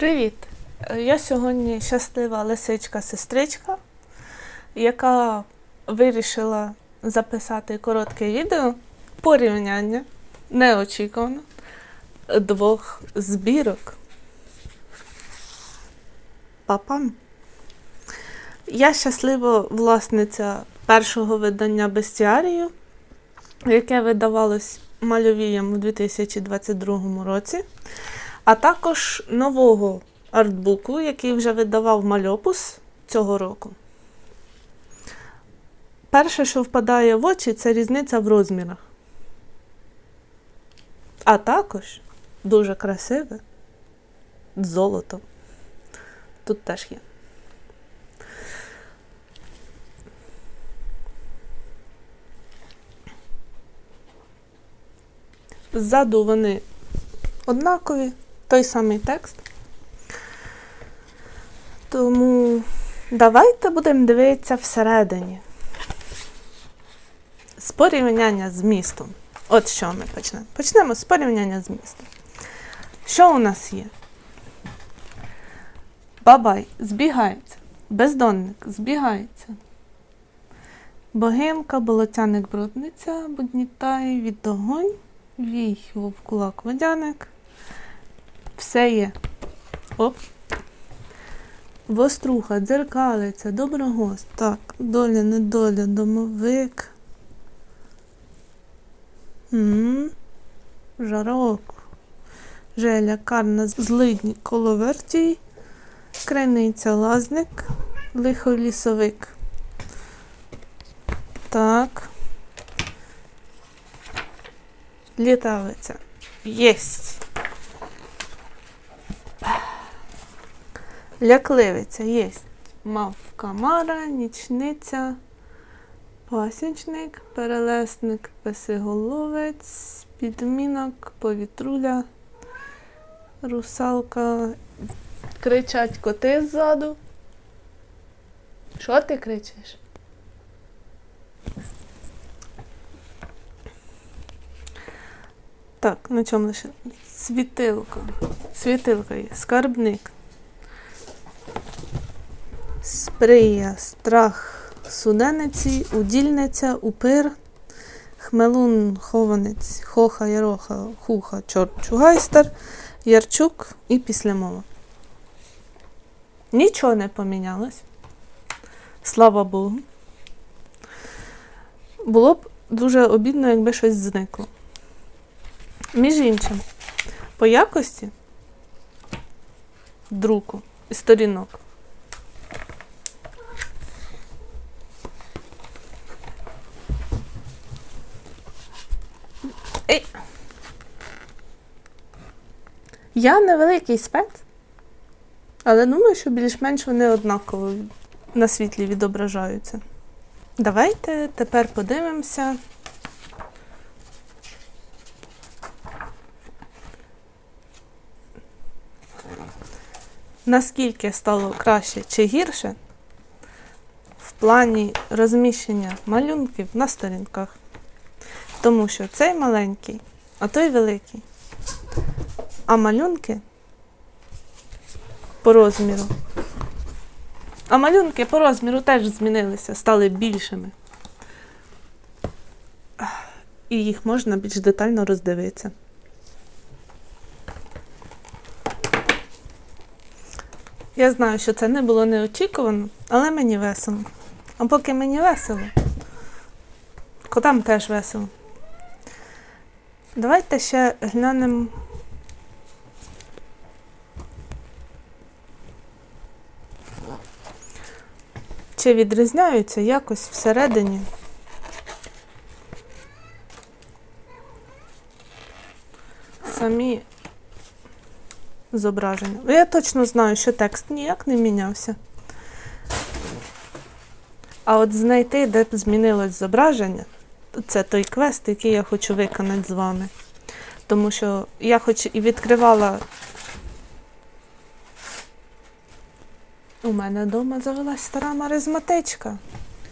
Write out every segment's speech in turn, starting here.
Привіт! Я сьогодні щаслива лисичка-сестричка, яка вирішила записати коротке відео порівняння неочікувано двох збірок. Папам. Я щаслива власниця першого видання Бестіарію, яке видавалось мальовієм у 2022 році а також нового артбуку, який вже видавав Мальопус цього року. Перше, що впадає в очі, це різниця в розмірах. А також дуже красиве золото. Тут теж є. Ззаду вони однакові, той самий текст. Тому давайте будемо дивитися всередині. З порівняння з містом. От що ми почнемо. Почнемо з порівняння з містом. Що у нас є? Бабай збігається. Бездонник збігається. Богемка, болотяник, брудниця, буднітай, відогонь, вій, вовкулак, водяник. Все є. Оп. Воструха, дзеркалиця, доброгост. Так, доля, недоля, домовик. м Жарок. Желя, карна, злидні, коловертій, криниця, лазник, лихолісовик. Так. Літавиця. Єсть. Лякливиця єсть. Мавка Мара, нічниця, пасічник, перелесник, песиголовець, підмінок, повітруля, русалка. Кричать коти ззаду. Що ти кричиш? Так, на чому лише? Світилка. Світилка є. Скарбник. Сприя, страх, судениці, удільниця, упир, хмелун, хованець, хоха, яроха, хуха, чорт, чугайстер, ярчук і післямова. Нічого не помінялось. Слава Богу. Було б дуже обідно, якби щось зникло. Між іншим, по якості друку і сторінок Я невеликий спец, але думаю, що більш-менш вони однаково на світлі відображаються. Давайте тепер подивимося. Наскільки стало краще чи гірше в плані розміщення малюнків на сторінках. Тому що цей маленький, а той великий. А малюнки по розміру. А малюнки по розміру теж змінилися, стали більшими. І їх можна більш детально роздивитися. Я знаю, що це не було неочікувано, але мені весело. А поки мені весело, котам теж весело. Давайте ще глянемо. Чи відрізняються якось всередині самі зображення. Ну, Я точно знаю, що текст ніяк не мінявся. А от знайти, де б змінилось зображення, це той квест, який я хочу виконати з вами. Тому що я хоч і відкривала. У мене вдома завелась стара маризматичка.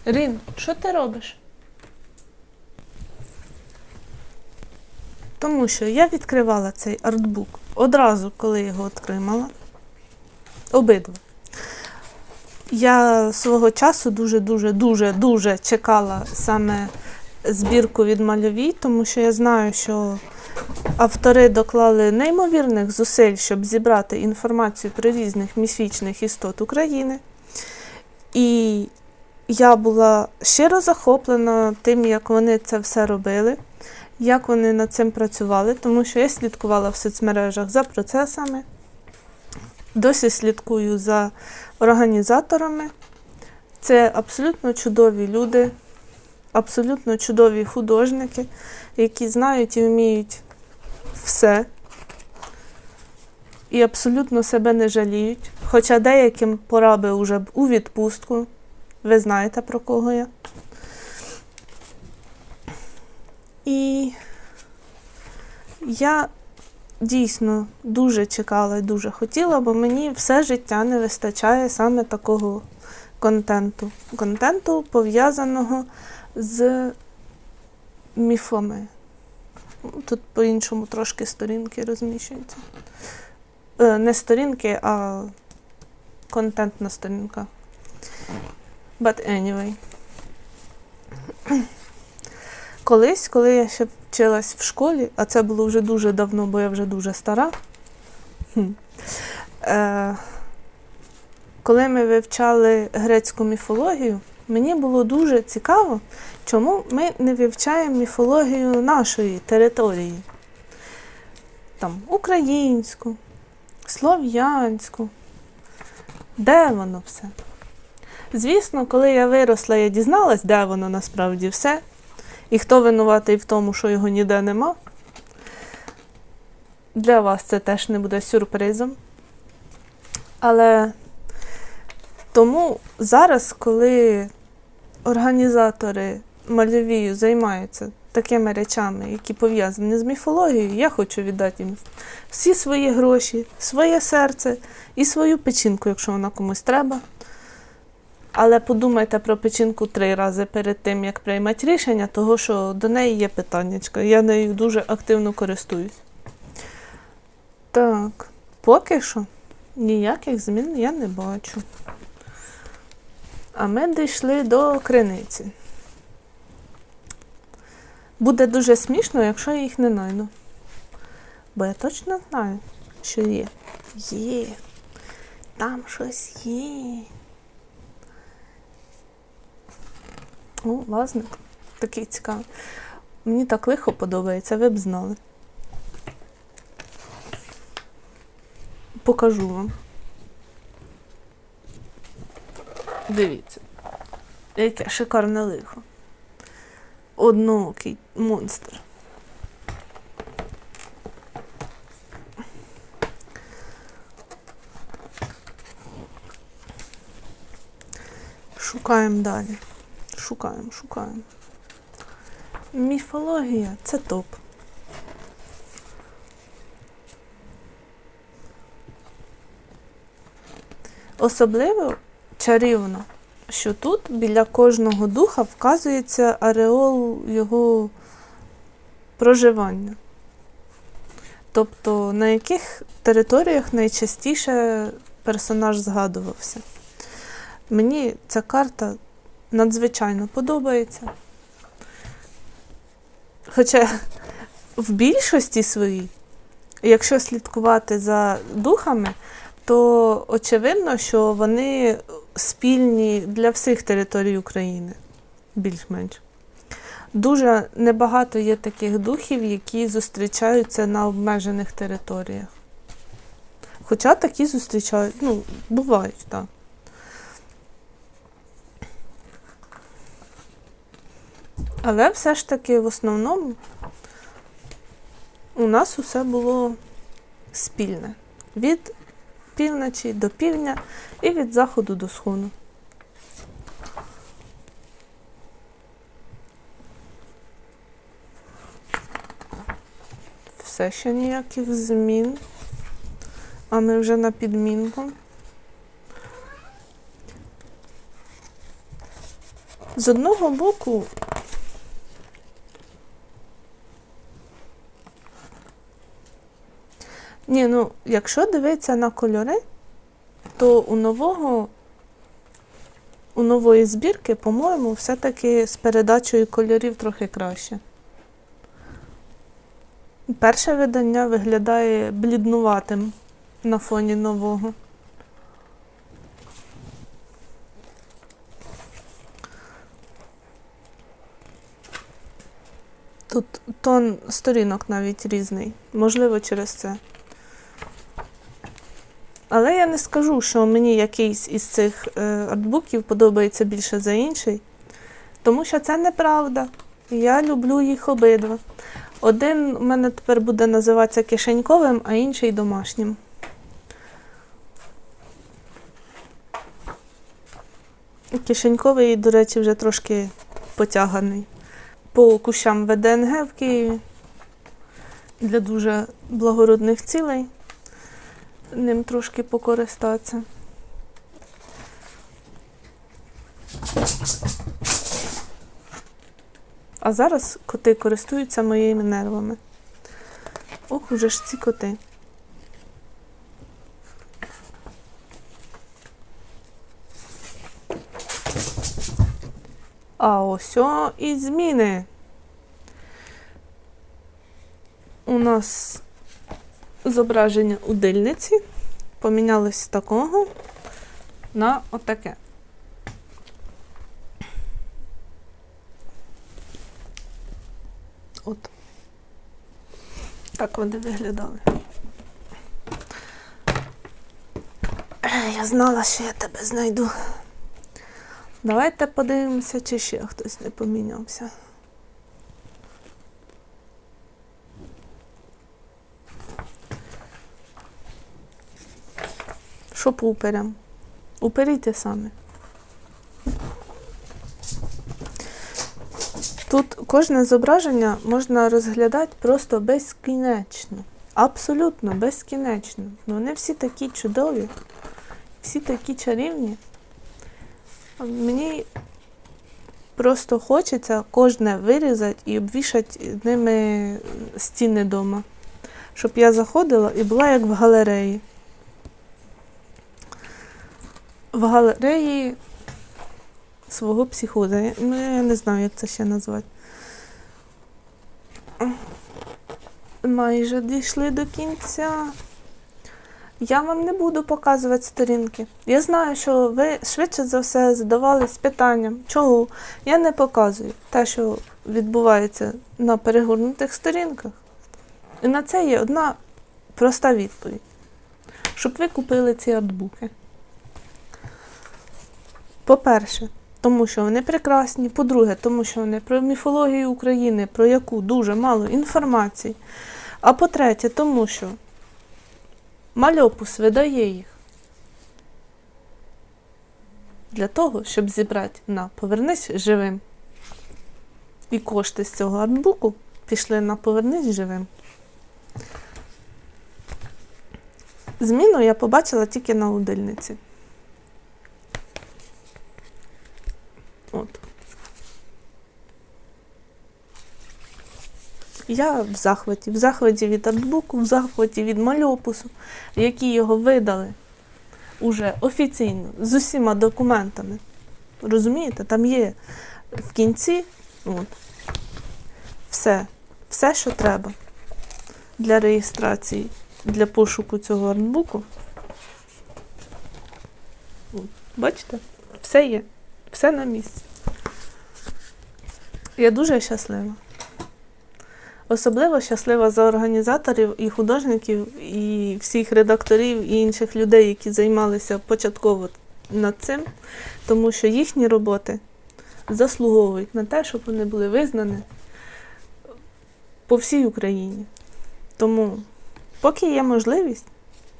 Рін, що ти робиш? Тому що я відкривала цей артбук одразу, коли його отримала. Обидва. Я свого часу дуже, дуже, дуже, дуже чекала саме збірку від мальовій, тому що я знаю, що автори доклали неймовірних зусиль, щоб зібрати інформацію про різних міфічних істот України. І я була щиро захоплена тим, як вони це все робили, як вони над цим працювали, тому що я слідкувала в соцмережах за процесами, досі слідкую за організаторами. Це абсолютно чудові люди, абсолютно чудові художники, які знають і вміють все. І абсолютно себе не жаліють. Хоча деяким пора би вже у відпустку. Ви знаєте, про кого я. І я дійсно дуже чекала і дуже хотіла, бо мені все життя не вистачає саме такого контенту. Контенту, пов'язаного з міфами. Тут по-іншому трошки сторінки розміщуються. Е, Не сторінки, а контентна сторінка. But anyway. Колись, коли я ще вчилась в школі, а це було вже дуже давно, бо я вже дуже стара. Е, коли ми вивчали грецьку міфологію, мені було дуже цікаво, чому ми не вивчаємо міфологію нашої території. Там українську, слов'янську. Де воно все? Звісно, коли я виросла, я дізналась, де воно насправді все, і хто винуватий в тому, що його ніде нема. Для вас це теж не буде сюрпризом. Але тому зараз, коли організатори мальовію займаються такими речами, які пов'язані з міфологією, я хочу віддати їм всі свої гроші, своє серце і свою печінку, якщо вона комусь треба. Але подумайте про печінку три рази перед тим, як приймати рішення, того що до неї є питаннячка. Я нею дуже активно користуюсь. Так, поки що ніяких змін я не бачу. А ми дійшли до криниці. Буде дуже смішно, якщо я їх не найду. Бо я точно знаю, що є. Є. Там щось є. О, лазник. Такий цікавий. Мені так лихо подобається, ви б знали. Покажу вам. Дивіться. Яке шикарне лихо. Одноокий монстр. Шукаємо далі. Шукаємо, шукаємо. Міфологія це топ. Особливо чарівно, що тут біля кожного духа вказується ареол його проживання. Тобто на яких територіях найчастіше персонаж згадувався. Мені ця карта надзвичайно подобається. Хоча в більшості своїй, якщо слідкувати за духами, то очевидно, що вони спільні для всіх територій України, більш-менш. Дуже небагато є таких духів, які зустрічаються на обмежених територіях. Хоча такі зустрічають, ну, бувають, так. Але все ж таки в основному у нас усе було спільне. Від півночі до півдня і від заходу до сходу. Все ще ніяких змін. А ми вже на підмінку. З одного боку, ні, ну, якщо дивитися на кольори, то у нового, у нової збірки, по-моєму, все-таки з передачею кольорів трохи краще. Перше видання виглядає бліднуватим на фоні нового. Тут тон сторінок навіть різний. Можливо, через це. Але я не скажу, що мені якийсь із цих е, артбуків подобається більше за інший, тому що це неправда. Я люблю їх обидва. Один у мене тепер буде називатися кишеньковим, а інший домашнім. Кишеньковий, до речі, вже трошки потяганий. По кущам ВДНГ в Києві для дуже благородних цілей. Ним трошки покористатися. А зараз коти користуються моїми нервами. Ох, уже ж ці коти. А ось о і зміни. У нас зображення у дильниці помінялось з такого на отаке. От. Так вони виглядали. Я знала, що я тебе знайду. Давайте подивимося, чи ще хтось не помінявся. Що по уперям? Уперійте самі. Тут кожне зображення можна розглядати просто безкінечно. Абсолютно безкінечно. Ну, Вони всі такі чудові, всі такі чарівні. Мені просто хочеться кожне вирізати і обвішати ними стіни вдома. Щоб я заходила і була як в галереї. В галереї свого психоза. Ну, я не знаю, як це ще назвати. Майже дійшли до кінця. Я вам не буду показувати сторінки. Я знаю, що ви швидше за все задавались питанням, чого я не показую те, що відбувається на перегорнутих сторінках. І на це є одна проста відповідь. Щоб ви купили ці артбуки. По-перше, тому що вони прекрасні. По-друге, тому що вони про міфологію України, про яку дуже мало інформації. А по-третє, тому що мальопус видає їх для того, щоб зібрати на Повернись живим. І кошти з цього артбуку пішли на Повернись живим. Зміну я побачила тільки на удильниці. От. Я в захваті, в захваті від артбуку, в захваті від мальопусу, які його видали уже офіційно з усіма документами. Розумієте, там є в кінці от, все, все, що треба для реєстрації, для пошуку цього артбуку. Бачите, все є, все на місці. Я дуже щаслива. Особливо щаслива за організаторів і художників, і всіх редакторів, і інших людей, які займалися початково над цим, тому що їхні роботи заслуговують на те, щоб вони були визнані по всій Україні. Тому, поки є можливість,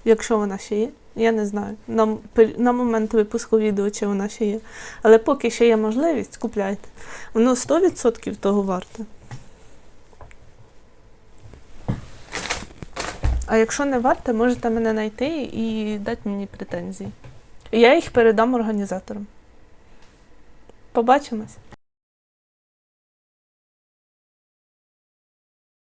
якщо вона ще є, я не знаю, на, на момент випуску відео, чи вона ще є, але поки ще є можливість, купляйте. Воно 100% того варте. А якщо не варте, можете мене знайти і дати мені претензії. Я їх передам організаторам. Побачимось.